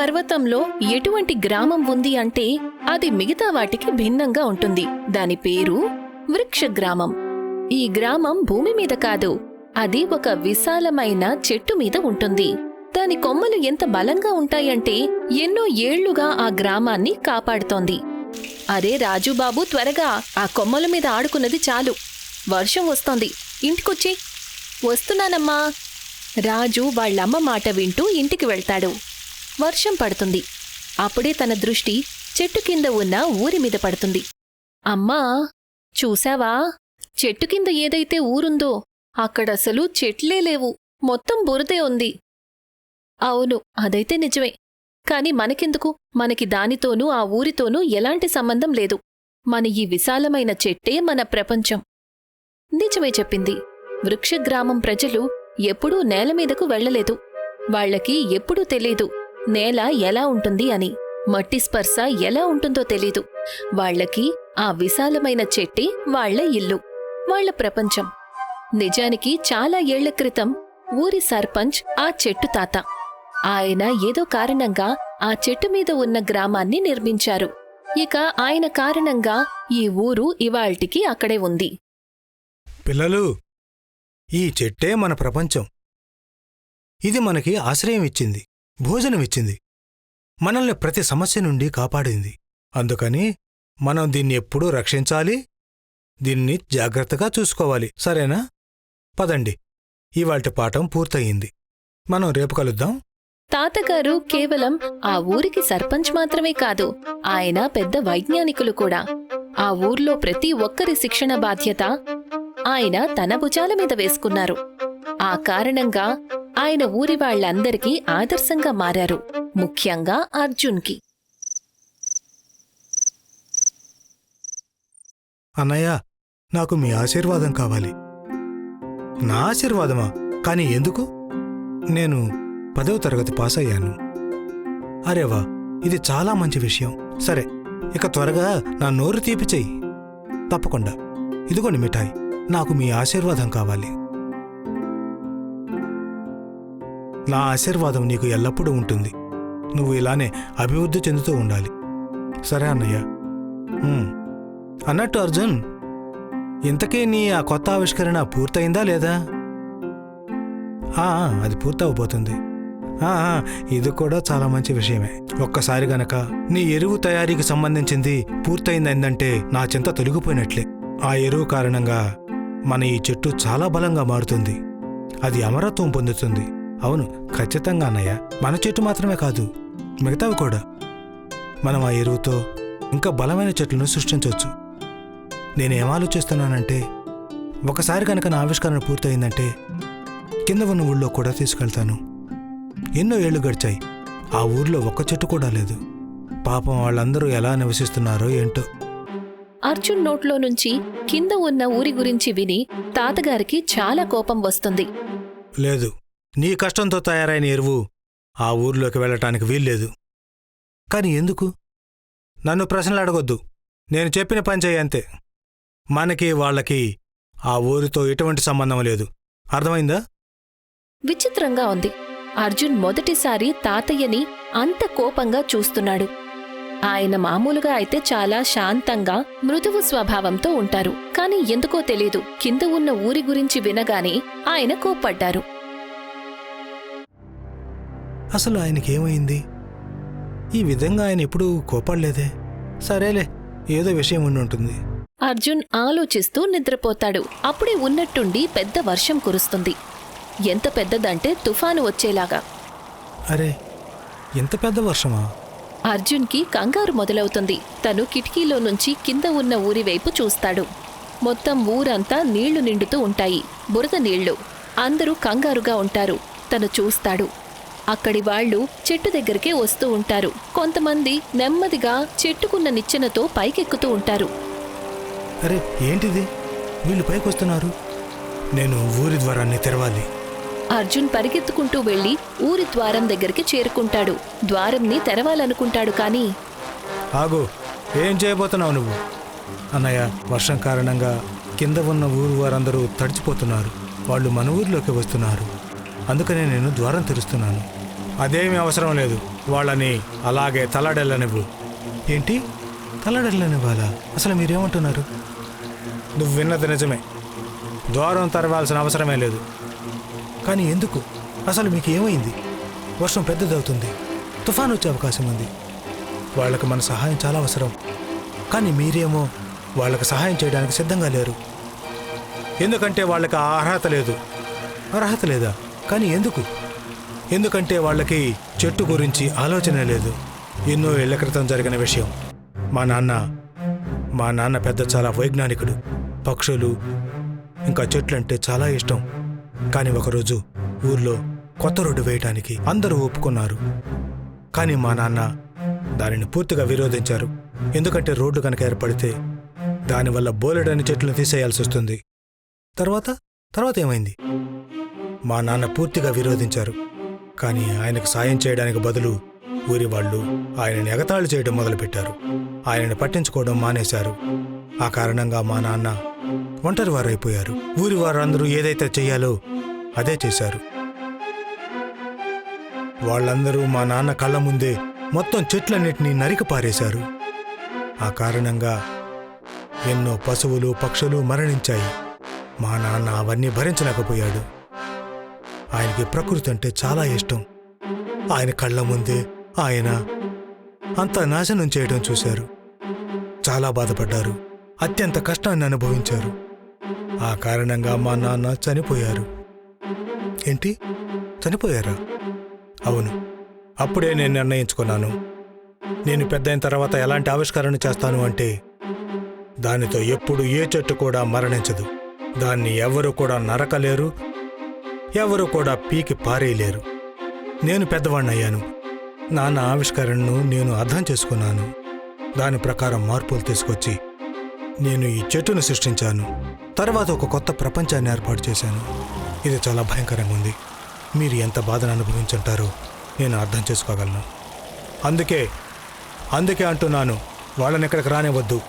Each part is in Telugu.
పర్వతంలో ఎటువంటి గ్రామం ఉంది అంటే అది మిగతా వాటికి భిన్నంగా ఉంటుంది. దాని పేరు వృక్ష గ్రామం. ఈ గ్రామం భూమి మీద కాదు అది ఒక విశాలమైన చెట్టు మీద ఉంటుంది. దాని కొమ్మలు ఎంత బలంగా ఉంటాయంటే ఎన్నో ఏళ్ళుగా ఆ గ్రామాన్ని కాపాడుతోంది. అరే రాజుబాబు త్వరగా ఆ కొమ్మల మీద ఆడుకున్నది చాలు. వర్షం వస్తోంది. ఇంటికొచ్చి వస్తున్నానమ్మా. రాజు వాళ్ళమ్మ మాట వింటూ ఇంటికి వెళ్తాడు. వర్షం పడుతుంది. అప్పుడే తన దృష్టి చెట్టు కింద ఉన్న ఊరి మీద పడుతుంది. అమ్మా చూశావా? చెట్టు కింద ఏదైతే ఊరుందో అక్కడసలు చెట్లే లేవు. మొత్తం బురదే ఉంది. అవును అదైతే నిజమే. కాని మనకెందుకు? మనకి దానితోనూ ఆ ఊరితోనూ ఎలాంటి సంబంధం లేదు. మన ఈ విశాలమైన చెట్టే మన ప్రపంచం. నిజమే చెప్పింది. వృక్షగ్రామం ప్రజలు ఎప్పుడూ నేల మీదకు వెళ్ళలేదు. వాళ్ళకి ఎప్పుడూ తెలీదు. నేల ఎలా ఉంటుంది అని మట్టి స్పర్శ ఎలా ఉంటుందో తెలీదు. వాళ్ళకి ఆ విశాలమైన చెట్టి వాళ్ళ ఇల్లు వాళ్ళ ప్రపంచం. నిజానికి చాలా ఏళ్ళ క్రితం ఊరి సర్పంచ్ ఆ చెట్టు తాత. ఆయన ఏదో కారణంగా ఆ చెట్టు మీద ఉన్న గ్రామాన్ని నిర్మించారు. ఇక ఆయన కారణంగా ఈ ఊరు ఇవాళ్టికి అక్కడే ఉంది. పిల్లలు ఈ చెట్టే మన ప్రపంచం. ఇది మనకి ఆశ్రయం ఇచ్చింది. భోజనమిచ్చింది. మనల్ని ప్రతి సమస్య నుండి కాపాడింది. అందుకని మనం దీన్ని ఎప్పుడూ రక్షించాలి. దీన్ని జాగ్రత్తగా చూసుకోవాలి. సరేనా? పదండి. ఇవాళ్టి పాఠం పూర్తయింది. మనం రేపు కలుద్దాం. తాతగారు కేవలం ఆ ఊరికి సర్పంచ్ మాత్రమే కాదు ఆయన పెద్ద వైజ్ఞానికులు కూడా. ఆ ఊర్లో ప్రతి ఒక్కరి శిక్షణ బాధ్యత ఆయన తన భుజాల మీద వేసుకున్నారు. ఆ కారణంగా ఆయన ఊరి వాళ్ళందరికీ ఆదర్శంగా మారారు ముఖ్యంగా అర్జున్కి. అన్నయ్య నాకు మీ ఆశీర్వాదం కావాలి. నా ఆశీర్వాదమా? కానీ ఎందుకు? నేను పదవ తరగతి పాస్ అయ్యాను అరేవా ఇది చాలా మంచి విషయం. సరే ఇక త్వరగా నా నోరు తీపి చెయ్యి తప్పకుండా. ఇదిగోండి మిఠాయి నాకు మీ ఆశీర్వాదం కావాలి. నా ఆశీర్వాదం నీకు ఎల్లప్పుడూ ఉంటుంది. నువ్వు ఇలానే అభివృద్ధి చెందుతూ ఉండాలి. సరే అన్నయ్య. అన్నట్టు అర్జున్ ఇంతకీ నీ ఆ కొత్త ఆవిష్కరణ పూర్తయిందా లేదా? అది పూర్తవబోతుంది. ఇది కూడా చాలా మంచి విషయమే. ఒక్కసారి గనక నీ ఎరువు తయారీకి సంబంధించింది పూర్తయిందంటే నా చింత తొలగిపోయినట్లే. ఆ ఎరువు కారణంగా మన ఈ చెట్టు చాలా బలంగా మారుతుంది. అది అమరత్వం పొందుతుంది. అవును ఖచ్చితంగా అన్నయ్య. మన చెట్టు మాత్రమే కాదు మిగతావి కూడా. మనం ఆ ఎరువుతో ఇంకా బలమైన చెట్లను సృష్టించవచ్చు. నేనేం ఆలోచిస్తున్నానంటే ఒకసారి కనుక నా ఆవిష్కరణ పూర్తయిందంటే కింద ఉన్న ఊళ్ళో కూడా తీసుకెళ్తాను. ఎన్నో ఏళ్ళు గడిచాయి. ఆ ఊర్లో ఒక్క చెట్టు కూడా లేదు. పాపం వాళ్ళందరూ ఎలా నివసిస్తున్నారో ఏంటో. అర్జున్ నోట్లో నుంచి కింద ఉన్న ఊరి గురించి విని తాతగారికి చాలా కోపం వస్తుంది. లేదు. నీ కష్టంతో తయారైన ఎరువు ఆ ఊర్లోకి వెళ్ళటానికి వీల్లేదు. కాని ఎందుకు? నన్ను ప్రశ్నలు అడగొద్దు. నేను చెప్పిన పని చేయంతే మనకి వాళ్ళకి ఆ ఊరితో ఎటువంటి సంబంధం లేదు. అర్థమైందా? విచిత్రంగా ఉంది. అర్జున్ మొదటిసారి తాతయ్యని అంత కోపంగా చూస్తున్నాడు. ఆయన మామూలుగా అయితే చాలా శాంతంగా మృదువు స్వభావంతో ఉంటారు. కాని ఎందుకో తెలీదు. కింద ఉన్న ఊరి గురించి వినగానే ఆయన కోప్పడ్డారు. అసలు ఆయనకేమైంది? ఈ విధంగా ఆయన ఎప్పుడూ కోపడలేదే. సరేలే ఏదో విషయం ఉండి ఉంటుంది అర్జున్ ఆలోచిస్తూ నిద్రపోతాడు. అప్పుడే ఉన్నట్టుండి పెద్ద వర్షం కురుస్తుంది. ఎంత పెద్దదంటే తుఫాను వచ్చేలాగా. అరే ఎంత పెద్ద వర్షమా? అర్జున్కి కంగారు మొదలవుతుంది. తను కిటికీలో నుంచి కింద ఉన్న ఊరి వైపు చూస్తాడు. మొత్తం ఊరంతా నీళ్ళు నిండుతూ ఉంటాయి. బురద నీళ్ళు. అందరూ కంగారుగా ఉంటారు. తను చూస్తాడు. అక్కడి వాళ్ళు చెట్టు దగ్గరికే వస్తూ ఉంటారు. కొంతమంది నెమ్మదిగా చెట్టుకున్న నిచ్చెనతో పైకెక్కుతూ ఉంటారు. అరే ఏంటిది? వీళ్ళు పైకొస్తున్నారు. నేను ఊరి ద్వారాన్ని తెరవాలి. అర్జున్ పరిగెత్తుకుంటూ వెళ్ళి ఊరి ద్వారం దగ్గరికి చేరుకుంటాడు. ద్వారంని తెరవాలనుకుంటాడు కానీ ఆగు ఏం చేయబోతున్నావు నువ్వు? అన్నయ్య వర్షం కారణంగా కింద ఉన్న ఊరు వారందరూ తడిచిపోతున్నారు. వాళ్ళు మన ఊరిలోకి వస్తున్నారు. అందుకనే నేను ద్వారం తెరుస్తున్నాను. అదేమీ అవసరం లేదు. వాళ్ళని అలాగే తలాడెళ్ళనివ్వు ఏంటి? తలాడెళ్ళనివ్వాలా అసలు మీరేమంటున్నారు? నువ్వు విన్నది నిజమే. ద్వారం తెరవాల్సిన అవసరమే లేదు. కానీ ఎందుకు? అసలు మీకు ఏమైంది వర్షం పెద్దదవుతుంది. తుఫాను వచ్చే అవకాశం ఉంది. వాళ్ళకి మన సహాయం చాలా అవసరం. కానీ మీరేమో వాళ్ళకి సహాయం చేయడానికి సిద్ధంగా లేరు. ఎందుకంటే వాళ్ళకి అర్హత లేదు. అర్హత లేదా? కానీ ఎందుకు? ఎందుకంటే వాళ్ళకి చెట్టు గురించి ఆలోచన లేదు. ఎన్నో ఏళ్ళ క్రితం జరిగిన విషయం. మా నాన్న మా నాన్న పెద్ద చాలా వైజ్ఞానికుడు. పక్షులు ఇంకా చెట్లంటే చాలా ఇష్టం. కానీ ఒకరోజు ఊర్లో కొత్త రోడ్డు వేయటానికి అందరూ ఒప్పుకున్నారు. కానీ మా నాన్న దానిని పూర్తిగా విరోధించారు. ఎందుకంటే రోడ్డు కనుక ఏర్పడితే దానివల్ల బోలెడని చెట్లను తీసేయాల్సి వస్తుంది. తర్వాత తర్వాత ఏమైంది? మా నాన్న పూర్తిగా విరోధించారు. కానీ ఆయనకు సాయం చేయడానికి బదులు ఊరి వాళ్ళు ఆయనని ఎగతాళి చేయడం మొదలుపెట్టారు. ఆయనని పట్టించుకోవడం మానేశారు. ఆ కారణంగా మా నాన్న ఒంటరి వారైపోయారు. ఊరి వారందరూ ఏదైతే చెయ్యాలో అదే చేశారు. వాళ్ళందరూ మా నాన్న కళ్ళ ముందే మొత్తం చెట్లన్నిటినీ నరికి పారేశారు ఆ కారణంగా ఎన్నో పశువులు పక్షులు మరణించాయి. మా నాన్న అవన్నీ భరించలేకపోయాడు. ఆయనకి ప్రకృతి అంటే చాలా ఇష్టం. ఆయన కళ్ళ ముందే ఆయన అంత నాశనం చేయడం చూశారు. చాలా బాధపడ్డారు. అత్యంత కష్టాన్ని అనుభవించారు. ఆ కారణంగా మా నాన్న చనిపోయారు. ఏంటి? చనిపోయారా? అవును. అప్పుడే నేను నిర్ణయించుకున్నాను. నేను పెద్దయిన తర్వాత ఎలాంటి ఆవిష్కరణ చేస్తాను అంటే దానితో ఎప్పుడు ఏ చెట్టు కూడా మరణించదు. దాన్ని ఎవరు కూడా నరకలేరు ఎవరు కూడా పీకి పారేయలేరు. నేను పెద్దవాణ్ణయ్యాను. నాన్న ఆవిష్కరణను నేను అర్థం చేసుకున్నాను. దాని ప్రకారం మార్పులు తీసుకొచ్చి నేను ఈ చెట్టును సృష్టించాను. తర్వాత ఒక కొత్త ప్రపంచాన్ని ఏర్పాటు చేశాను. ఇది చాలా భయంకరంగా ఉంది. మీరు ఎంత బాధను అనుభవించుంటారో నేను అర్థం చేసుకోగలను. అందుకే అందుకే అంటున్నాను వాళ్ళని ఇక్కడికి రానివ్వద్దు.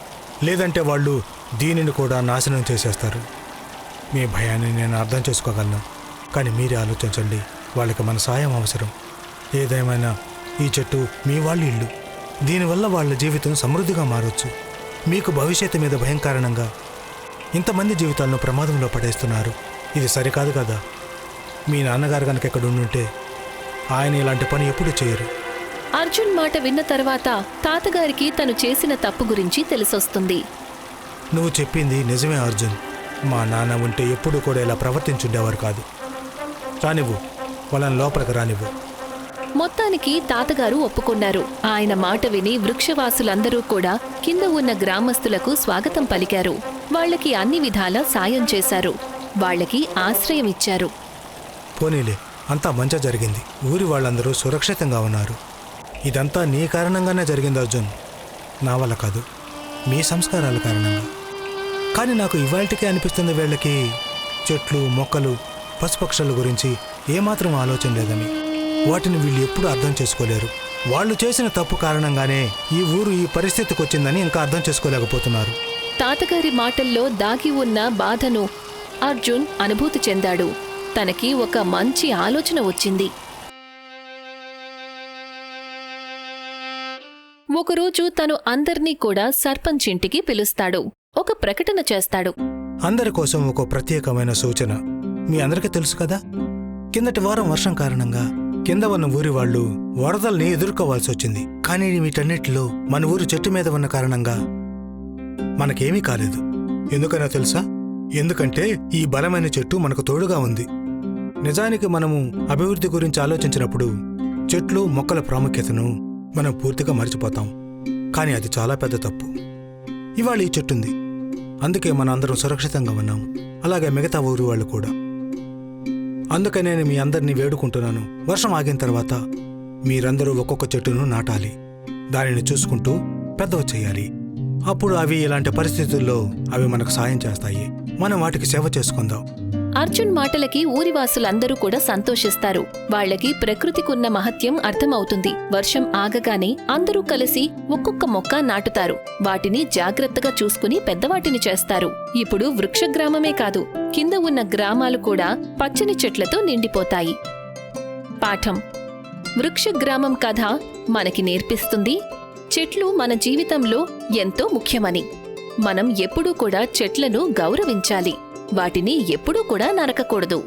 లేదంటే వాళ్ళు దీనిని కూడా నాశనం చేసేస్తారు. మీ భయాన్ని నేను అర్థం చేసుకోగలను. కానీ మీరే ఆలోచించండి. వాళ్ళకి మన సాయం అవసరం. ఏదేమైనా ఈ చెట్టు మీ వాళ్ళ ఇల్లు. దీనివల్ల వాళ్ళ జీవితం సమృద్ధిగా మారొచ్చు. మీకు భవిష్యత్తు మీద భయం కారణంగా ఇంతమంది జీవితాలను ప్రమాదంలో పడేస్తున్నారు. ఇది సరికాదు కదా. మీ నాన్నగారు కనుక ఎక్కడ ఉండుంటే ఆయన ఇలాంటి పని ఎప్పుడూ చేయరు. అర్జున్ మాట విన్న తర్వాత తాతగారికి తను చేసిన తప్పు గురించి తెలిసొస్తుంది. నువ్వు చెప్పింది నిజమే అర్జున్. మా నాన్న ఉంటే ఎప్పుడు కూడా ఇలా ప్రవర్తించుండేవారు కాదు. రానివ్వు. వాళ్ళని లోపలికి రానివ్వు. మొత్తానికి తాతగారు ఒప్పుకున్నారు. ఆయన మాట విని వృక్షవాసులందరూ కూడా కింద ఉన్న గ్రామస్తులకు స్వాగతం పలికారు. వాళ్ళకి అన్ని విధాలా సాయం చేశారు. వాళ్ళకి ఆశ్రయం ఇచ్చారు. పోనీలే అంతా మంచి జరిగింది. ఊరి వాళ్ళందరూ సురక్షితంగా ఉన్నారు. ఇదంతా నీ కారణంగానే జరిగింది అర్జున్. నా వల్ల కాదు మీ సంస్కారాల కారణంగా. కానీ నాకు ఇవాళకే అనిపిస్తుంది వీళ్ళకి చెట్లు మొక్కలు పశుపక్షుల గురించి ఏమాత్రం ఆలోచన లేదని. వాటిని వీళ్ళు ఎప్పుడూ అర్థం చేసుకోలేరు. వాళ్ళు చేసిన తప్పు కారణంగానే ఈ ఊరు ఈ పరిస్థితికి వచ్చిందని ఇంకా అర్థం చేసుకోలేకపోతున్నారు. తాతగారి మాటల్లో దాగి ఉన్న బాధను అర్జున్ అనుభూతి చెందాడు. తనకి ఒక మంచి ఆలోచన వచ్చింది. ఒకరోజు తను అందర్నీ కూడా సర్పంచ్ ఇంటికి పిలుస్తాడు. ఒక ప్రకటన చేస్తాడు. అందరి కోసం ఒక ప్రత్యేకమైన సూచన. మీ అందరికీ తెలుసు కదా? కిందటి వారం వర్షం కారణంగా కింద ఉన్న ఊరి వాళ్ళు వరదల్ని ఎదుర్కోవాల్సి వచ్చింది. కానీ వీటన్నిటిలో మన ఊరు చెట్టు మీద ఉన్న కారణంగా మనకేమీ కాలేదు. ఎందుకనో తెలుసా? ఎందుకంటే ఈ బలమైన చెట్టు మనకు తోడుగా ఉంది. నిజానికి మనము అభివృద్ధి గురించి ఆలోచించినప్పుడు చెట్లు మొక్కల ప్రాముఖ్యతను మనం పూర్తిగా మర్చిపోతాం. కానీ అది చాలా పెద్ద తప్పు. ఇవాళ ఈ చెట్టుంది. అందుకే మన అందరం సురక్షితంగా ఉన్నాం. అలాగే మిగతా ఊరు వాళ్ళు కూడా. అందుకనే నేను మీ అందరినీ వేడుకుంటున్నాను. వర్షం ఆగిన తర్వాత మీరందరూ ఒక్కొక్క చెట్టును నాటాలి. దానిని చూసుకుంటూ పెద్దవి చేయాలి. అప్పుడు అవి ఇలాంటి పరిస్థితుల్లో అవి మనకు సాయం చేస్తాయి. మనం వాటికి సేవ చేసుకుందాం. అర్జున్ మాటలకి ఊరివాసులందరూ కూడా సంతోషిస్తారు. వాళ్ళకి ప్రకృతికున్న మహత్యం అర్థమవుతుంది. వర్షం ఆగగానే అందరూ కలిసి ఒక్కొక్క మొక్క నాటుతారు. వాటిని జాగ్రత్తగా చూసుకుని పెద్దవాటిని చేస్తారు. ఇప్పుడు వృక్షగ్రామమే కాదు కింద ఉన్న గ్రామాలు కూడా పచ్చని చెట్లతో నిండిపోతాయి. పాఠం. వృక్ష గ్రామం కథ మనకి నేర్పిస్తుంది. చెట్లు మన జీవితంలో ఎంతో ముఖ్యమని. మనం ఎప్పుడూ కూడా చెట్లను గౌరవించాలి. వాటిని ఎప్పుడూ కూడా నరకకూడదు.